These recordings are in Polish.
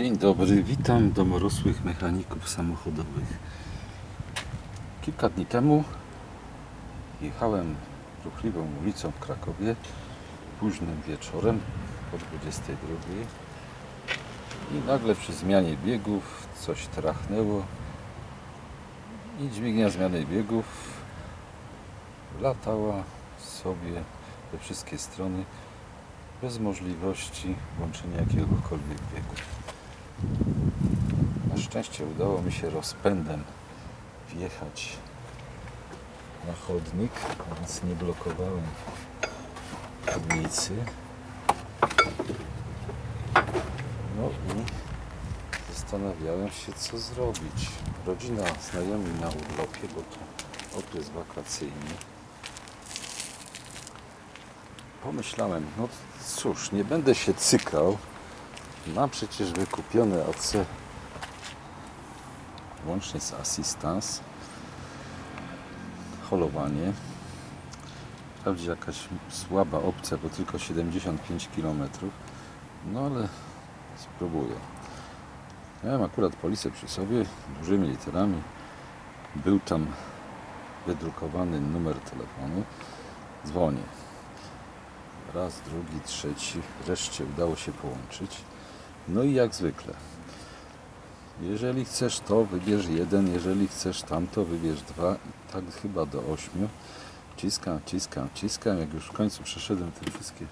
Dzień dobry, witam domorosłych mechaników samochodowych. Kilka dni temu jechałem ruchliwą ulicą w Krakowie późnym wieczorem po 22 i nagle przy zmianie biegów coś trachnęło i dźwignia zmiany biegów latała sobie we wszystkie strony bez możliwości włączenia jakiegokolwiek biegu. Na szczęście udało mi się rozpędem wjechać na chodnik, więc nie blokowałem ulicy. No i zastanawiałem się, co zrobić. Rodzina, znajomi na urlopie, bo to okres wakacyjny. Pomyślałem, no cóż, nie będę się cykał. Mam przecież wykupione OC łącznie z assistance, holowanie. Wprawdzie jakaś słaba opcja, bo tylko 75 km. No ale spróbuję. Miałem akurat polisę przy sobie, dużymi literami. Był tam wydrukowany numer telefonu. Dzwonię. Raz, drugi, trzeci. Wreszcie udało się połączyć. No i jak zwykle. Jeżeli chcesz to, wybierz jeden. Jeżeli chcesz tamto, wybierz dwa. Tak chyba do ośmiu. Ciskam, ciskam, ciskam. Jak już w końcu przeszedłem te wszystkie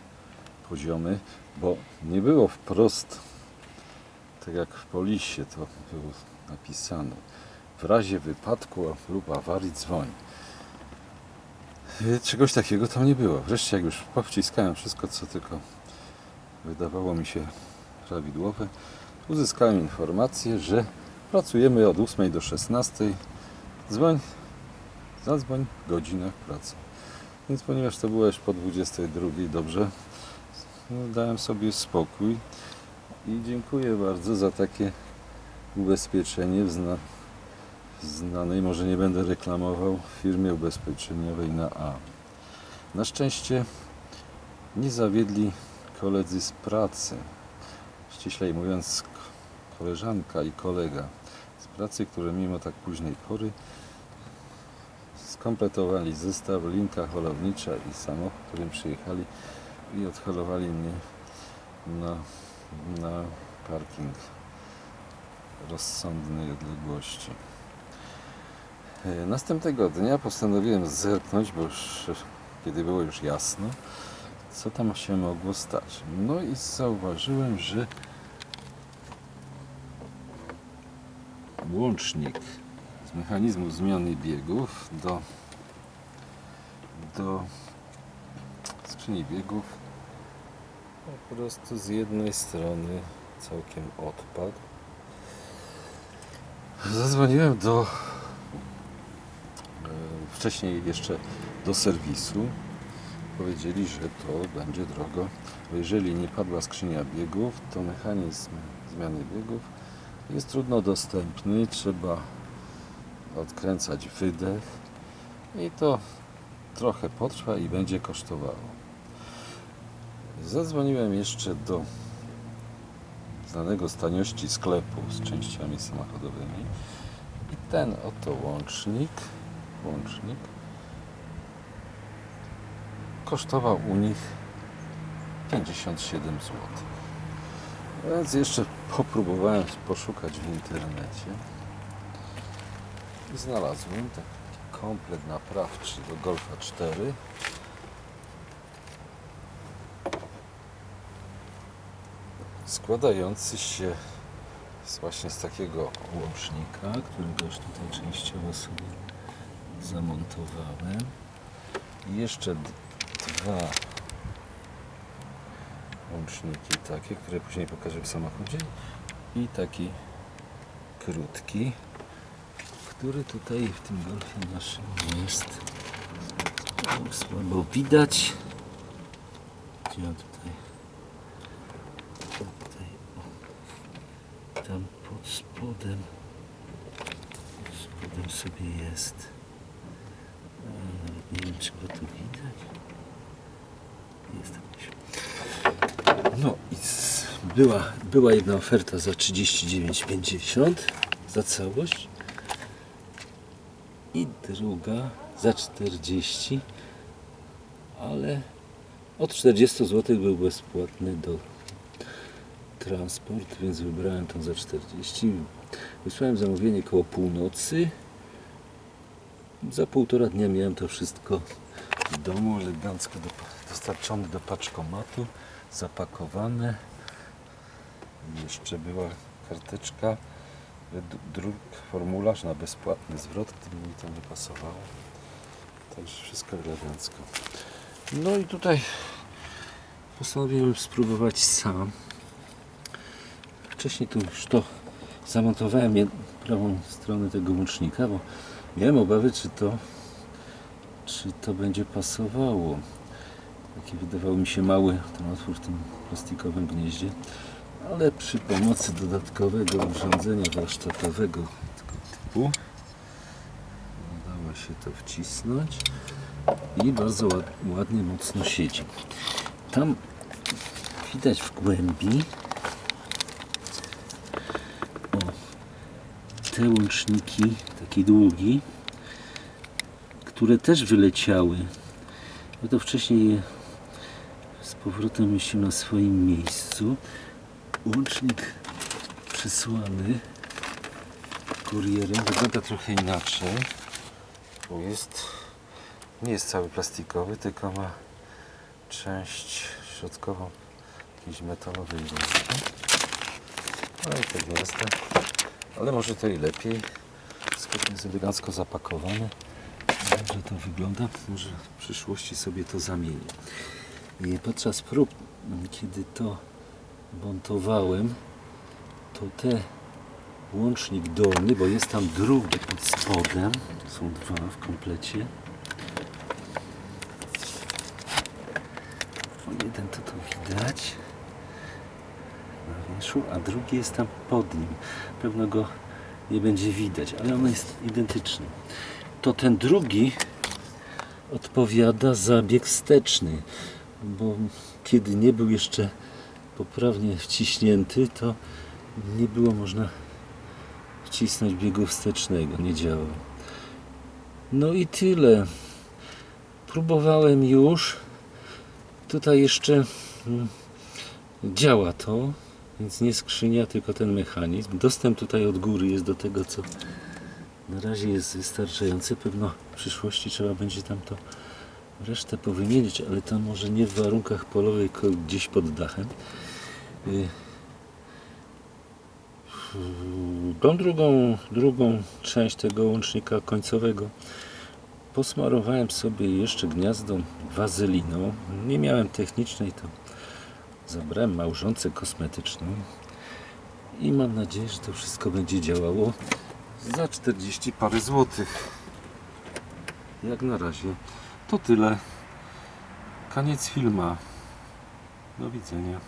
poziomy, bo nie było wprost, tak jak w polisie to było napisane. W razie wypadku lub awarii dzwoń. Y, Czegoś takiego tam nie było. Wreszcie jak już powciskałem wszystko, co tylko wydawało mi się prawidłowe, uzyskałem informację, że pracujemy od 8 do 16. Dzwoń, zadzwoń w godzinach pracy. Więc ponieważ to było już po 22, dobrze, no, dałem sobie spokój i dziękuję bardzo za takie ubezpieczenie w zna, znanej, może nie będę reklamował, firmie ubezpieczeniowej na A. Na szczęście nie zawiedli koledzy z pracy. Ściślej mówiąc, koleżanka i kolega z pracy, które mimo tak późnej pory skompletowali zestaw, linka holownicza i samochód, którym przyjechali i odholowali mnie na, na parking rozsądnej odległości. E, Następnego dnia postanowiłem zerknąć, bo już, kiedy było już jasno, co tam się mogło stać. No i zauważyłem, że łącznik z mechanizmu zmiany biegów do, do skrzyni biegów po prostu z jednej strony całkiem odpadł. Zadzwoniłem do e, wcześniej jeszcze do serwisu. Powiedzieli, że to będzie drogo, bo jeżeli nie padła skrzynia biegów, to mechanizm zmiany biegów jest trudno dostępny, trzeba odkręcać wydech i to trochę potrwa i będzie kosztowało. Zadzwoniłem jeszcze do znanego z taniości sklepu z częściami samochodowymi i ten oto łącznik, łącznik kosztował u nich 57 zł. Więc jeszcze popróbowałem poszukać w internecie i znalazłem taki komplet naprawczy do Golfa 4 składający się z właśnie z takiego łącznika, którego już tutaj częściowo sobie zamontowałem. I jeszcze dwa łączniki takie, które później pokażę w samochodzie. I taki krótki, który tutaj w tym golfie naszym jest. O, Słabo widać. Gdzie on tutaj? Tutaj, o. Tam pod spodem. Pod spodem sobie jest. Nawet nie wiem, czy go tu widać. No i Była, była jedna oferta za 39,50 za całość i druga za 40, ale od 40 zł był bezpłatny do transport, więc wybrałem tą za 40. Wysłałem zamówienie koło północy. Za półtora dnia miałem to wszystko w domu, elegancko do, dostarczone do paczkomatu, zapakowane. Jeszcze była karteczka, druk, formularz na bezpłatny zwrot, gdyby mi to nie pasowało. Także wszystko elegancko. No i tutaj postanowiłem spróbować sam. Wcześniej tu już to zamontowałem prawą stronę tego łącznika, bo miałem obawy, czy to, czy to będzie pasowało. Taki wydawał mi się mały ten otwór w tym plastikowym gnieździe, ale przy pomocy dodatkowego urządzenia warsztatowego tego typu udało się to wcisnąć i bardzo ład, ładnie, mocno siedzi. Tam widać w głębi o, te łączniki, taki długi, które też wyleciały. Ja to wcześniej je z powrotem myślę na swoim miejscu. Łącznik przysłany kurierem wygląda trochę inaczej. Jest, nie jest cały plastikowy, tylko ma część środkową jakiejś metalowej. No i te gniazda. Ale może to i lepiej. Skoro jest elegancko zapakowane. Dobrze to wygląda. Może w przyszłości sobie to zamienię. I podczas prób, kiedy to montowałem, to te łącznik dolny, bo jest tam drugi pod spodem. Są dwa w komplecie. O, jeden to tu widać na wierzchu, a drugi jest tam pod nim. Pewno go nie będzie widać, ale on jest identyczny. To ten drugi odpowiada za bieg wsteczny, bo kiedy nie był jeszcze poprawnie wciśnięty, to nie było można wcisnąć biegu wstecznego, nie działał. No i tyle. Próbowałem już. Tutaj jeszcze mm, działa to, więc nie skrzynia, tylko ten mechanizm. Dostęp tutaj od góry jest do tego, co na razie jest wystarczający. Pewno w przyszłości trzeba będzie tam to resztę powymienić, ale to może nie w warunkach polowych, tylko gdzieś pod dachem. Y, Tą drugą, drugą część tego łącznika końcowego posmarowałem sobie jeszcze gniazdo wazeliną. Nie miałem technicznej, to zabrałem małżonce kosmetyczną i mam nadzieję, że to wszystko będzie działało za 40 parę złotych. Jak na razie to tyle. Koniec filma. Do widzenia.